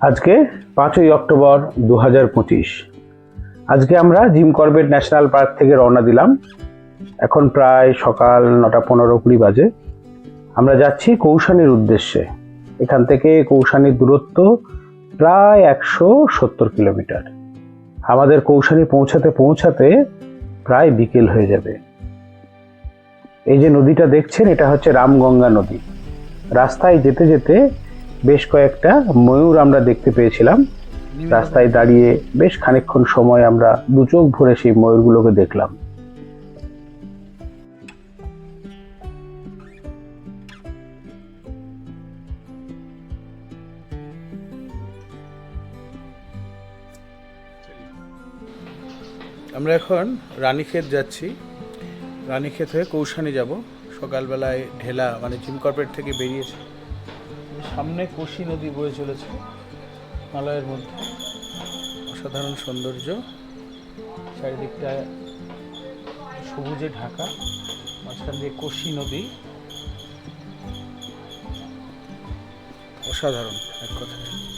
আজকে পাঁচই অক্টোবর দু হাজার পঁচিশ। আজকে আমরা জিম করবেট ন্যাশনাল পার্ক থেকে রওনা দিলাম। এখন প্রায় সকাল নটা পনেরো কুড়ি বাজে। আমরা যাচ্ছি কৌশানির উদ্দেশ্যে। এখান থেকে কৌশানীর দূরত্ব প্রায় একশো সত্তর কিলোমিটার। আমাদের কৌশানি পৌঁছাতে পৌঁছাতে প্রায় বিকেল হয়ে যাবে। এই যে নদীটা দেখছেন, এটা হচ্ছে রামগঙ্গা নদী। রাস্তায় যেতে যেতে বেশ কয়েকটা ময়ূর আমরা দেখতে পেয়েছিলাম। রাস্তায় দাঁড়িয়ে বেশ খানিকক্ষণ সময় আমরা দু চোখ ভরে সেই ময়ূরগুলোকে দেখলাম। আমরা এখন রানীক্ষেত যাচ্ছি। রানীক্ষেত হয়ে কৌশানি যাব। সকালবেলায় ঢেলা মানে জিম কর্পোরেট থেকে বেরিয়েছে। সামনে কোশি নদী বয়ে চলেছে মালয়ের মধ্যে। অসাধারণ সৌন্দর্য। চারিদিকটা সবুজে ঢাকা মাঝখান দিয়ে কোশি নদী। অসাধারণ এক কথায়।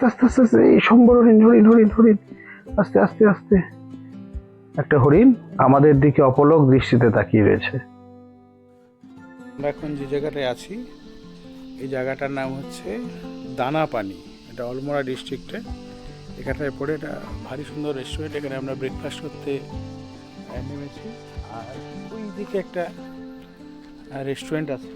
আস্তে আস্তে আস্তে আস্তে, এই সম্বর হরিণ হরিণ হরিণ হরিণ। আস্তে আস্তে আস্তে। একটা হরিণ আমাদের দিকে অপলক দৃষ্টিতে তাকিয়ে রয়েছে। আমরা এখন যে জায়গাটায় আছি, এই জায়গাটার নাম হচ্ছে দানাপানি। এটা অলমোড়া ডিস্ট্রিক্টে। এখানটায় পড়ে এটা ভারী সুন্দর রেস্টুরেন্ট এখানে আমরা ব্রেকফাস্ট করতে নেমেছি। আর ওই দিকে একটা রেস্টুরেন্ট আছে,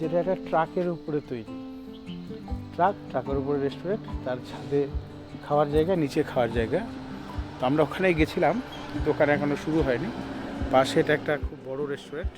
যেটা একটা ট্রাকের উপরে তৈরি। ট্রাক ট্রাকের উপরে রেস্টুরেন্ট তার ছাদে খাওয়ার জায়গা, নিচে খাওয়ার জায়গা। তো আমরা ওখানেই গেছিলাম, দোকান এখনও শুরু হয়নি। পাশে এটা একটা খুব বড় রেস্টুরেন্ট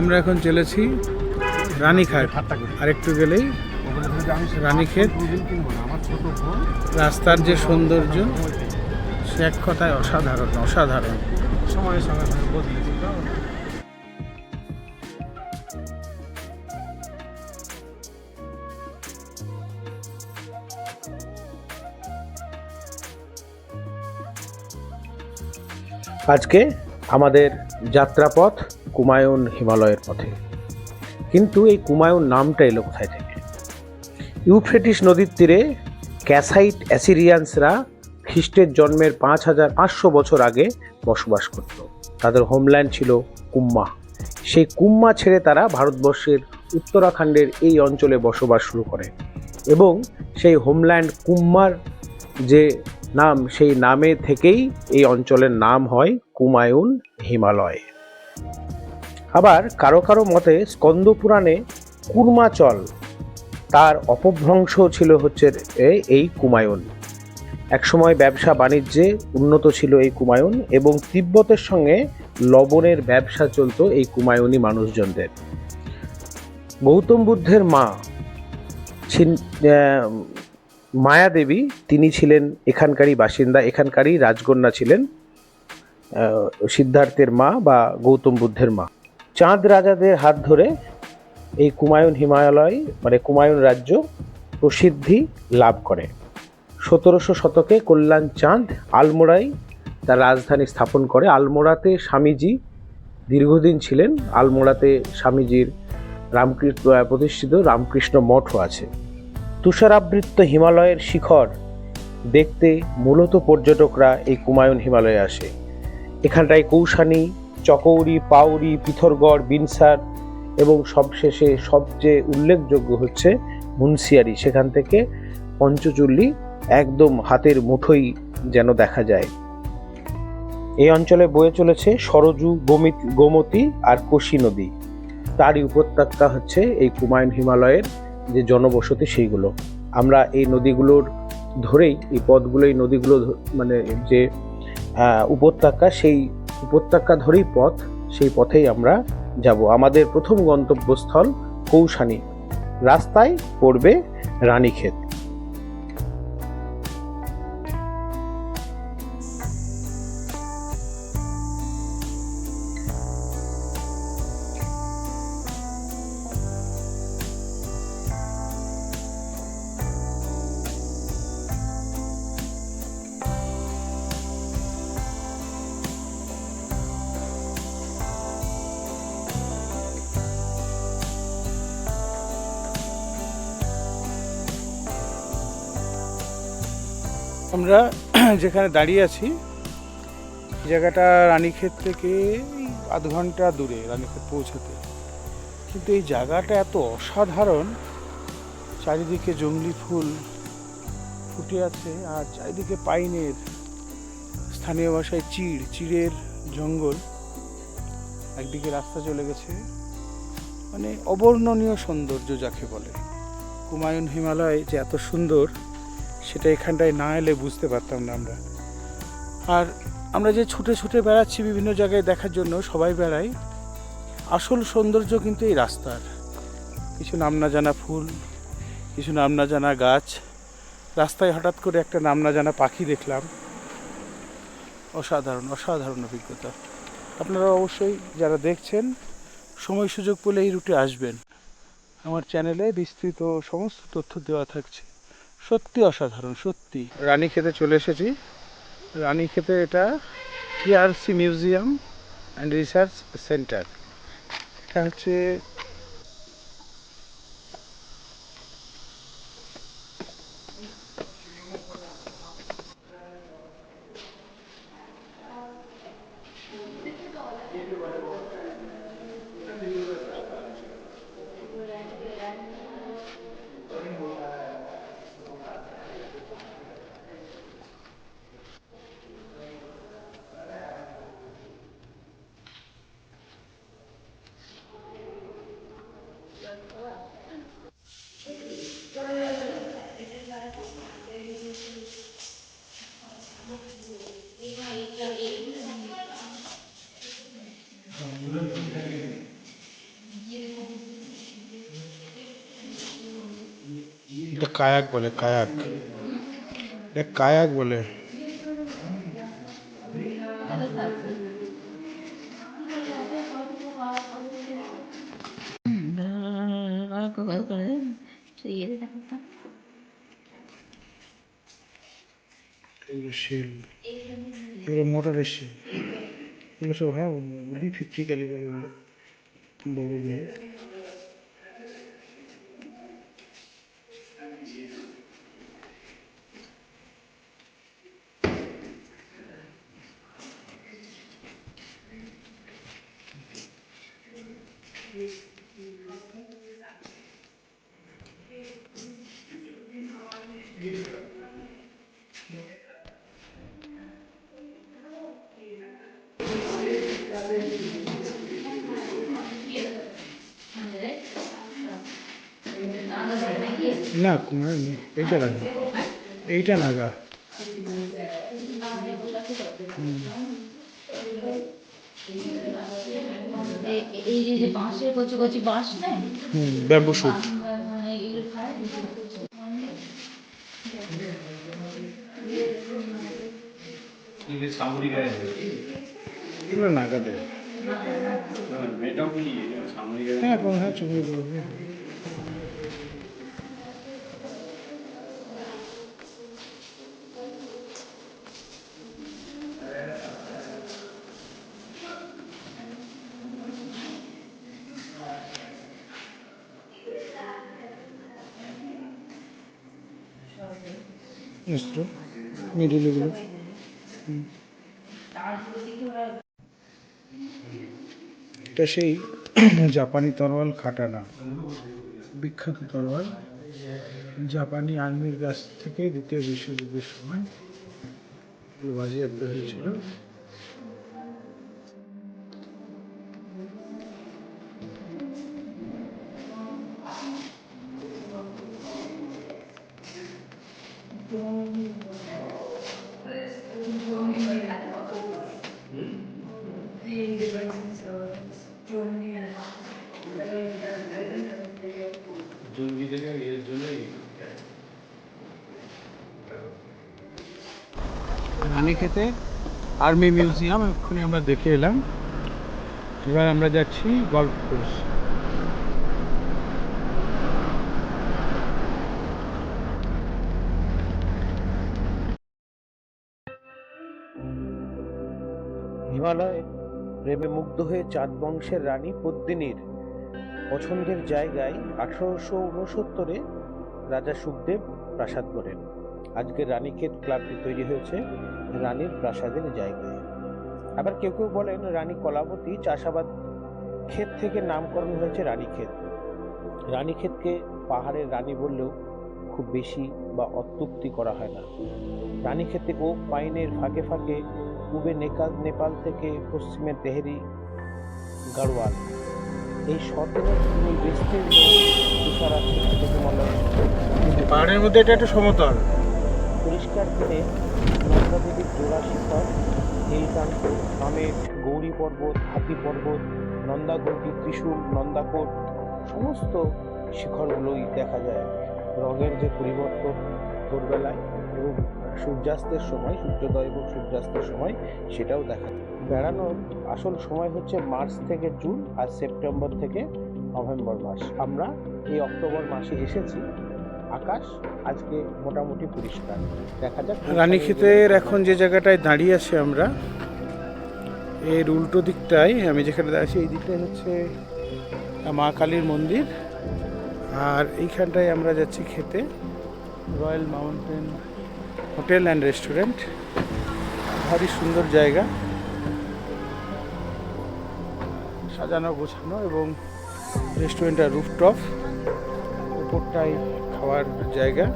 আমরা এখন চলেছি রানীঘাট আর একটু গেলেই রানীক্ষেত। রাস্তার যে সৌন্দর্য, সে এক কথায় অসাধারণ অসাধারণ। সময়ের সঙ্গে আজকে আমাদের যাত্রাপথ কুমায়ুন হিমালয়ের পথে। কিন্তু এই কুমায়ুন নামটা এলো কোথায় থেকে? ইউফ্রেটিস নদীর তীরে ক্যাসাইট অ্যাসিরিয়ানসরা খ্রিস্টের জন্মের পাঁচ হাজার পাঁচশো বছর আগে বসবাস করত। তাদের হোমল্যান্ড ছিল কুম্মা। সেই কুম্মা ছেড়ে তারা ভারতবর্ষের উত্তরাখণ্ডের এই অঞ্চলে বসবাস শুরু করে। এবং সেই হোমল্যান্ড কুম্মার যে নাম, সেই নামে থেকেই এই অঞ্চলের নাম হয় কুমায়ুন হিমালয়। আবার কারও কারও মতে স্কন্দ পুরাণে কুর্মাচল তার অপভ্রংশ ছিল হচ্ছে এই কুমায়ুন একসময় ব্যবসা বাণিজ্যে উন্নত ছিল এই কুমায়ুন এবং তিব্বতের সঙ্গে লবণের ব্যবসা চলতো এই কুমায়ুনি মানুষজনদের। গৌতম বুদ্ধের মা আহ, মায়াদেবী তিনি ছিলেন এখানকারই বাসিন্দা এখানকারই রাজকন্যা ছিলেন সিদ্ধার্থের মা বা গৌতম বুদ্ধের মা। চাঁদ রাজাদের হাত ধরে এই কুমায়ুন হিমালয় মানে কুমায়ুন রাজ্য প্রসিদ্ধি লাভ করে। সতেরোশো শতকে কল্যাণ চাঁদ আলমোড়ায় তার রাজধানী স্থাপন করে। আলমোড়াতে স্বামীজি দীর্ঘদিন ছিলেন। আলমোড়াতে স্বামীজির রামকৃষ্ণ প্রতিষ্ঠিত রামকৃষ্ণ মঠও আছে। তুষারাবৃত্ত হিমালয়ের শিখর। দেখতে মূলত পর্যটকরা এই কুমায়ুন হিমালয়ে আসে। এখানটায় কৌশানী, চকৌরি, পাউরি, পিথরগড়, বিনসার এবং সবশেষে সবচেয়ে উল্লেখযোগ্য হচ্ছে মুন্সিয়ারি। সেখান থেকে পঞ্চচুল্লি একদম হাতের মুঠোই যেন দেখা যায়। এই অঞ্চলে বয়ে চলেছে সরজু, গোমিত, গোমতী আর কোশি নদী। তারই উপত্যকা হচ্ছে এই কুমায়ুন হিমালয়ের যে জনবসতি সেইগুলো। আমরা এই নদীগুলোর ধরেই, এই পথগুলো, এই নদীগুলো মানে যে উপত্যকা, সেই উপত্যকা ধরেই পথ, সেই পথেই আমরা যাব। আমাদের প্রথম গন্তব্যস্থল কৌশানী। রাস্তায় পড়বে রানীক্ষেত। আমরা যেখানে দাঁড়িয়ে আছি, জায়গাটা রানীক্ষেত থেকে আধ ঘণ্টা দূরে রানীক্ষেত পৌঁছাতে। কিন্তু এই জায়গাটা এত অসাধারণ, চারিদিকে জংলি ফুল ফুটে আছে আর চারিদিকে পাইনের, স্থানীয় ভাষায় চিড়, চিড়ের জঙ্গল। একদিকে রাস্তা চলে গেছে মানে অবর্ণনীয় সৌন্দর্য যাকে বলে। কুমায়ুন হিমালয় যে এত সুন্দর সেটা এখানটায় না এলে বুঝতে পারতাম না আমরা। আর আমরা যে ছুটে ছুটে বেড়াচ্ছি বিভিন্ন জায়গায় দেখার জন্য সবাই বেড়াই, আসল সৌন্দর্য কিন্তু এই রাস্তার। কিছু নাম না জানা ফুল, কিছু নাম না জানা গাছ। রাস্তায় হঠাৎ করে একটা নাম না জানা পাখি দেখলাম। অসাধারণ অসাধারণ অভিজ্ঞতা। আপনারা অবশ্যই যারা দেখছেন, সময় সুযোগ পেলে এই রুটে আসবেন। আমার চ্যানেলে বিস্তৃত সমস্ত তথ্য দেওয়া থাকছে। সত্যি অসাধারণ, সত্যি। রানী খেতে চলে এসেছি। রানী খেতে এটা TRC museum and research centre. এটা হচ্ছে এটা কায়াক বলে কায়াক এটা কায়াক বলে এগুলো শিল এগুলো মোটরের শিল এগুলো সব হ্যাঁ বি ফিফটি ক্যালিবার এগুলো বড় নিয়ে না এইটা লাগা এইটা লাগা এ- এই যে বাঁশের কচি কচি বাঁশ নেই হুম ব্যাম্বু শুট নাগাদের হ্যাঁ হ্যাঁ চুমড়ি করবে মিডিল এগুলো এটা সেই জাপানি তরোয়াল খাটানা বিখ্যাত তরোয়াল। জাপানি আর্মির কাছ থেকে দ্বিতীয় বিশ্বযুদ্ধের সময়। বাজেয়াপ্ত হয়েছিল। রানীক্ষেতে আর্মি মিউজিয়াম, এক্ষুনি আমরা দেখে এলাম। এবার আমরা যাচ্ছি গল্ফ কোর্স। হিমালয়ে প্রেমে মুগ্ধ হয়ে চাঁদ বংশের রানী পদ্মিনীর পছন্দের জায়গায় আঠারোশো উনসত্তরে রাজা সুখদেব প্রাসাদ করেন আজকের রানীক্ষেত ক্লাবটি তৈরি হয়েছে রানীর প্রাসাদের জায়গায়। আবার কেউ কেউ বলেন রানী কলাবতী চাষাবাদ ক্ষেত থেকে নামকরণ হয়েছে রানীক্ষেত রানীক্ষেতকে পাহাড়ের রানী বললেও খুব বেশি বা অত্যুক্তি করা হয় না। রানীক্ষেতে ও পাইনের ফাঁকে ফাঁকে পূবে নেকাল, নেপাল থেকে পশ্চিমে তেহরি গাড়োয়াল। এই সতেরো বিস্তীর্ণ পাহাড়ের মধ্যে এটা একটা সমতল। পরিষ্কার দিনে নন্দাদেবীর জোড়া শিখর নীলকান্ত আমেট গৌরী পর্বত, হাতি পর্বত, নন্দাগৌরী, ত্রিশূল, নন্দাকোট, সমস্ত শিখরগুলোই দেখা যায়। রঙের যে পরিবর্তন ভোরবেলায় এবং সূর্যাস্তের সময়, সূর্যোদয় এবং সূর্যাস্তের সময়, সেটাও দেখা যায়। বেড়ানোর আসল সময় হচ্ছে মার্চ থেকে জুন আর সেপ্টেম্বর থেকে নভেম্বর মাস। আমরা এই অক্টোবর মাসে এসেছি আকাশ আজকে মোটামুটি পরিষ্কার। দেখা যাক রানীক্ষেতের এখন যে জায়গাটায় দাঁড়িয়ে আছি আমরা এর উল্টো দিকটায় আমি যেখানে দাঁড়িয়েছি এই দিকটাই হচ্ছে মা কালীর মন্দির। আর এইখানটায় আমরা যাচ্ছি খেতে Royal Mountain Hotel and Restaurant. ভারী সুন্দর জায়গা। সাজানো গোছানো এবং রেস্টুরেন্টটা রুফটপ। উপরটাই খাওয়ার জায়গা।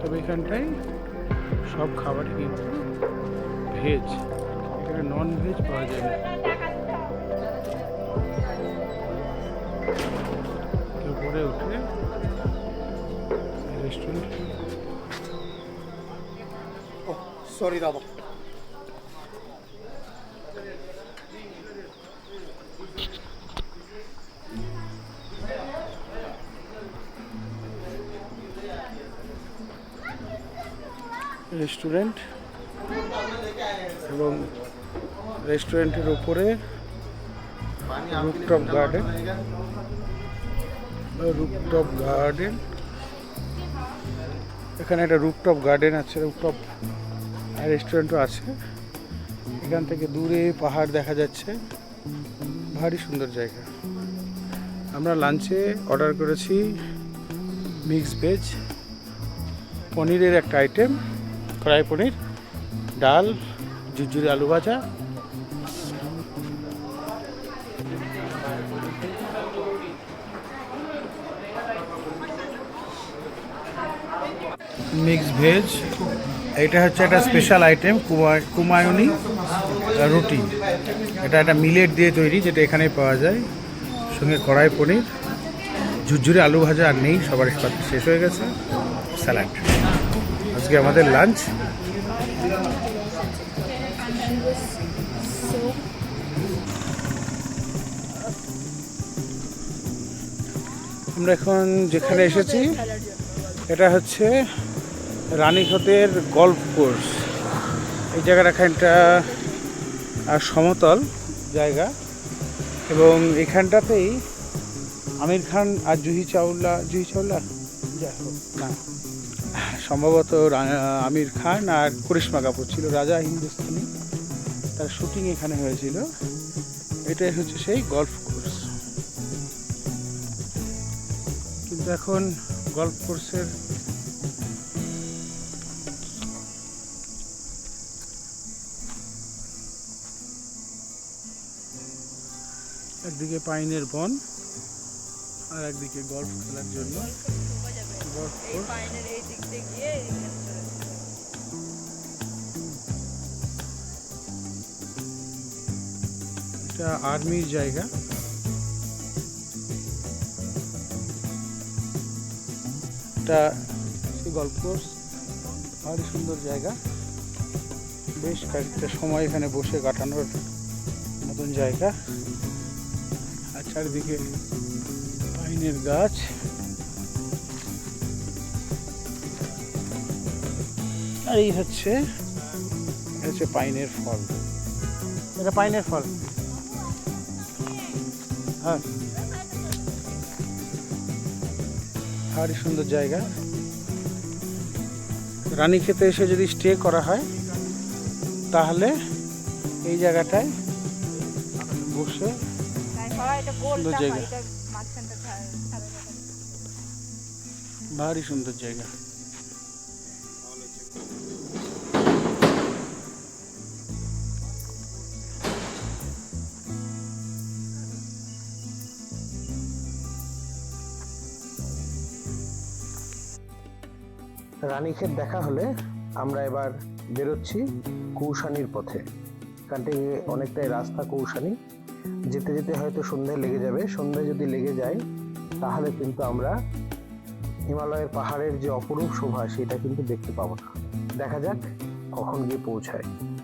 তবে এখানটায় সব খাবারই কিন্তু ভেজ। এখানে নন ভেজ পাওয়া যায় না। উপরে উঠে সরি দাদা রেস্টুরেন্ট এবং রেস্টুরেন্টের উপরে রুপটপ গার্ডেন রুপটপ গার্ডেন। এখানে একটা রুপটপ গার্ডেন আছে রুপটপ রেস্টুরেন্টও আছে। এখান থেকে দূরে পাহাড় দেখা যাচ্ছে। ভারী সুন্দর জায়গা। আমরা লাঞ্চে অর্ডার করেছি মিক্স ভেজ, পনিরের একটা আইটেম। কড়াই পনির, ডাল, ঝুরঝুরি আলু ভাজা। Mix veg. এটা হচ্ছে একটা স্পেশাল আইটেম কুমায় কুমায়ুনি রুটি। এটা একটা মিলেট দিয়ে তৈরি, যেটা এখানে পাওয়া যায়। সঙ্গে কড়াই পনির, ঝুরঝুরি আলু ভাজা আর নেই, সবার শেষ হয়ে গেছে। স্যালাড। আজকে আমাদের লাঞ্চ আমরা এখন যেখানে এসেছি, এটা হচ্ছে রানীক্ষতের গল্ফ কোর্স এই জায়গাটা এখানটা সমতল জায়গা এবং এখানটাতেই আমির খান আর জুহি চাওলা জুহি চাওলা? যাই হোক, না। সম্ভবত আমির খান আর করিশ্মা কাপুর ছিল, রাজা হিন্দুস্তানি। তার শুটিং এখানে হয়েছিল। এটাই হচ্ছে সেই গল্ফ কোর্স। কিন্তু এখন গল্ফ কোর্সের একদিকে পাইনের বন আর একদিকে গল্ফ খেলার জন্য। এটা আর্মির জায়গা। এটা গল্প ভারি সুন্দর জায়গা। বেশ কয়েকটা সময় এখানে বসে কাটানোর মতন জায়গা। আর চারিদিকে পাইনের গাছ। আর এই হচ্ছে হচ্ছে পাইনের ফল। এটা পাইনের ফল। হ্যাঁ। ভারী সুন্দর জায়গা। রানীক্ষেতে এসে যদি স্টে করা হয় তাহলে এই জায়গাটায় বসে সুন্দর জায়গা। ভারী সুন্দর জায়গা। রানীক্ষেত দেখা হলে আমরা এবার বেরোচ্ছি কৌশানির পথে। এখান অনেকটাই রাস্তা কৌশানি। যেতে যেতে হয়তো সন্ধে লেগে যাবে। সন্ধে যদি লেগে যায়, তাহলে কিন্তু আমরা হিমালয়ের পাহাড়ের যে অপরূপ শোভা, সেটা কিন্তু দেখতে পাবো না। দেখা যাক কখন গিয়ে পৌঁছায়।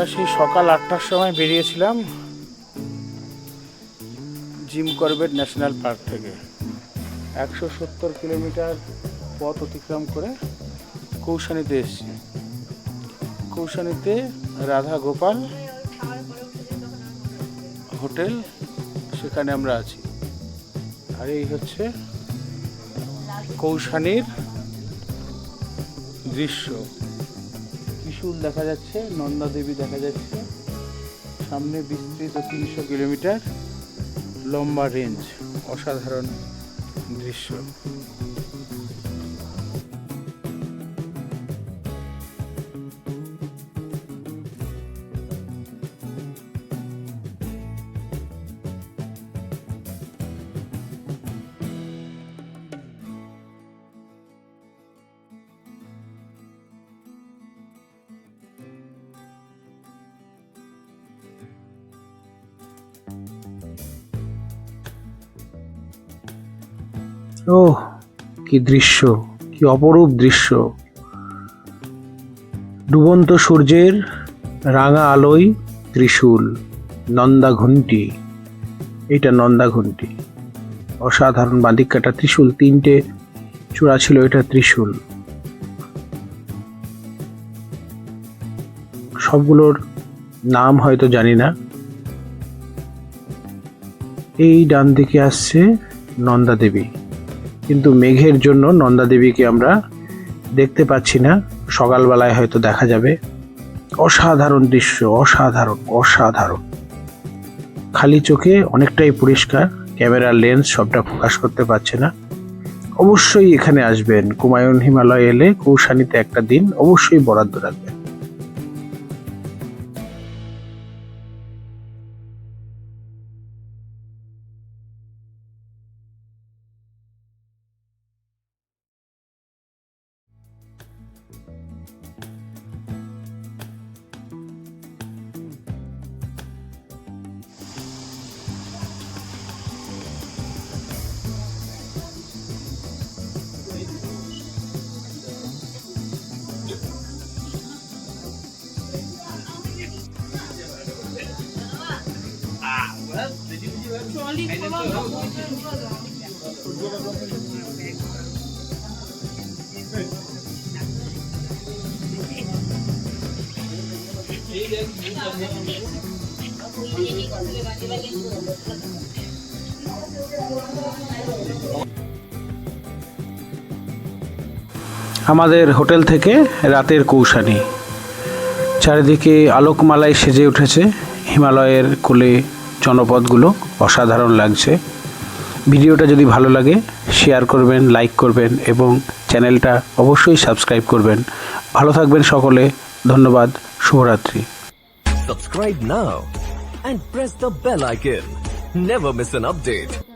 আমরা সেই সকাল আটটার সময় বেরিয়েছিলাম জিম করবেট ন্যাশনাল পার্ক থেকে। একশো সত্তর কিলোমিটার পথ অতিক্রম করে কৌশানীতে এসেছি। কৌশানীতে রাধা গোপাল হোটেল, সেখানে আমরা আছি। আর এই হচ্ছে কৌশানীর দৃশ্য। ত্রিশূল দেখা যাচ্ছে, নন্দা দেবী দেখা যাচ্ছে। সামনে বিস্তৃত তিনশো কিলোমিটার লম্বা রেঞ্জ অসাধারণ দৃশ্য। ও কি দৃশ্য, কি অপরূপ দৃশ্য। ডুবন্ত সূর্যের রাঙা আলোয় ত্রিশূল নন্দা ঘুন্টি এটা নন্দা ঘুন্টি অসাধারণ বাঁদিক কাটা ত্রিশূল, তিনটে চূড়া ছিল এটা ত্রিশূল। সবগুলোর নাম হয়তো জানি না। এই ডান দিকে আসছে নন্দা দেবী কিন্তু মেঘের জন্য নন্দা দেবীকে আমরা দেখতে পাচ্ছি না। সকালবেলায় হয়তো দেখা যাবে। অসাধারণ দৃশ্য, অসাধারণ অসাধারণ। খালি চোখে অনেকটাই পরিষ্কার, ক্যামেরার লেন্স সবটা ফোকাস করতে পারছে না। অবশ্যই এখানে আসবেন। কুমায়ুন হিমালয় এলে কৌশানিতে একটা দিন অবশ্যই বরাদ্দ রাখবেন। আমাদের হোটেল থেকে রাতের কৌশানি। চারিদিকে আলোকমালায় সেজে উঠেছে হিমালয়ের কোলে জনপদগুলো অসাধারণ লাগছে। ভিডিওটা যদি ভালো লাগে শেয়ার করবেন লাইক করবেন এবং চ্যানেলটা অবশ্যই সাবস্ক্রাইব করবেন। ভালো থাকবেন সকলে। ধন্যবাদ। শুভরাত্রি। Subscribe now and press the bell icon. Never miss an update.